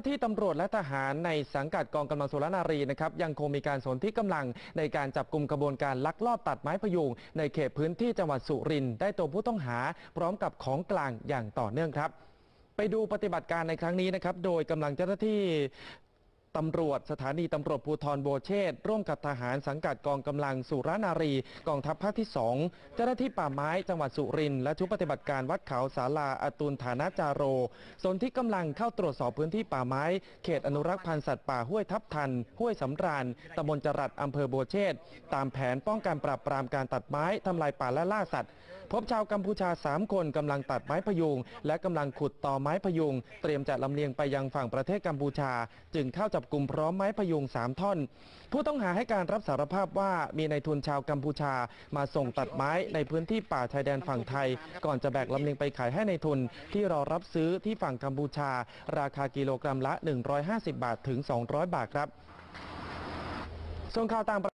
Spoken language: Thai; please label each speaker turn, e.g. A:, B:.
A: าที่ตำรวจและทหารในสังกัดกองกำลังสุรนารีนะครับยังคงมีการสนที่กำลังในการจับกลุ่มกระบวนการลักลอบตัดไม้พยุงในเขตพื้นที่จังหวัดสุรินทร์ได้ตัวผู้ต้องหา พร้อมกับของกลางอย่างต่อเนื่องครับ ไปดูปฏิบัติการในครั้งนี้นะครับโดยกำลังเจ้าหน้าที่ ตำรวจสถานีตำรวจภูธรโบเชษฐ์ร่วมกับทหารสังกัดกองกำลังสุรานารี กองทัพภาคที่ 2 เจ้าหน้าที่ป่าไม้จังหวัดสุรินทร์และชุดปฏิบัติการวัดเขาสาลาอตุลฐานาจาโรส่วนที่กำลังเข้าตรวจสอบพื้นที่ป่าไม้ เขตอนุรักษ์พันธุ์สัตว์ป่าห้วยทับทัน ห้วยสำราญตำบลจรัดอำเภอโบเชษฐ์ตามแผนป้องกันปราบปรามการตัดไม้ทำลายป่าและล่าสัตว์ พบชาวกัมพูชา 3 คนกำลังตัดไม้พยุงและกำลังขุดต่อไม้พยุง เตรียมจะลำเลียงไปยังฝั่งประเทศกัมพูชา จึงเข้าจับกลุ่มพร้อมไม้พยุง3ท่อน ผู้ต้องหาให้การรับสารภาพว่ามีนายทุนชาวกัมพูชา มาส่งตัดไม้ในพื้นที่ป่าชายแดนฝั่งไทย ก่อนจะแบกลำเลียงไปขายให้ในายทุนที่รอรับซื้อที่ฝั่งกัมพูชา ราคากิโลกรัมละ 150 บาทถึง 200 บาทครับส่วนข่าวต่างประ